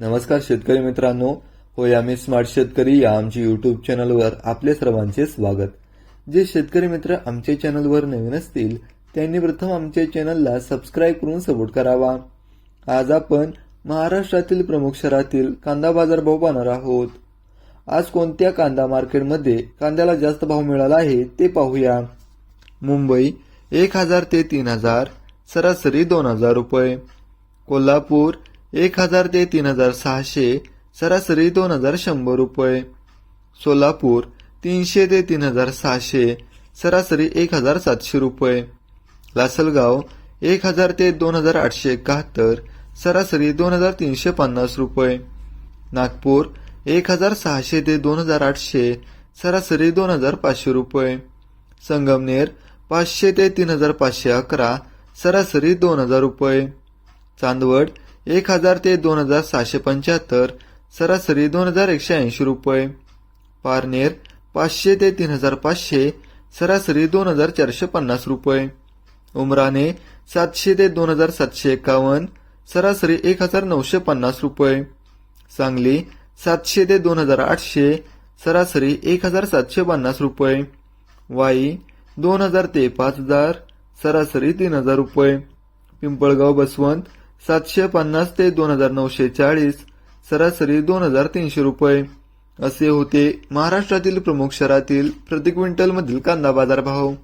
नमस्कार शेतकरी मित्रांनो. होय आम्ही स्मार्ट शेतकरी या आमच्या युट्यूब चॅनलवर आपले सर्वांचे स्वागत. जे शेतकरी मित्र आमच्या चॅनलवर नवीन असतील त्यांनी प्रथम आमच्या चॅनलला सबस्क्राईब करून सपोर्ट करावा. आज आपण महाराष्ट्रातील प्रमुख शहरातील कांदा बाजार भाव पाहणार आहोत. आज कोणत्या कांदा मार्केटमध्ये कांद्याला जास्त भाव मिळाला आहे ते पाहूया. मुंबई एक हजार ते तीन हजार सरासरी दोन हजार रुपये. कोल्हापूर एक हजार ते तीन हजार सहाशे सरासरी दोन हजार शंभर रुपये. सोलापूर तीनशे ते तीन हजार सहाशे सरासरी एक हजार सातशे रुपये. लासलगाव एक हजार ते दोन हजार आठशे एकाहत्तर सरासरी दोन हजार तीनशे पन्नास रुपये. नागपूर एक हजार सहाशे ते दोन हजार आठशे सरासरी दोन हजार पाचशे रुपये. संगमनेर पाचशे ते तीन हजार पाचशे अकरा सरासरी दोन हजार रुपये. चांदवड एक हजार ते दोन हजार सहाशे पंच्याहत्तर सरासरी दोन हजार एकशे ऐंशी रुपये. पारनेर पाचशे ते तीन हजार पाचशे सरासरी दोन हजार चारशे पन्नास रुपये. उमराने सातशे ते दोन हजार सातशे एकावन्न सरासरी एक हजार नऊशे पन्नास रुपये. सांगली सातशे ते दोन हजार आठशे सरासरी एक हजार सातशे पन्नास रुपये. वाई दोन हजार ते पाच हजार सरासरी तीन हजार रुपये. पिंपळगाव बसवंत सातशे पन्नास ते दोन हजार नऊशे चाळीस सरासरी दोन हजार तीनशे रुपये. असे होते महाराष्ट्रातील प्रमुख शहरातील प्रति क्विंटलमधील कांदा बाजार भाव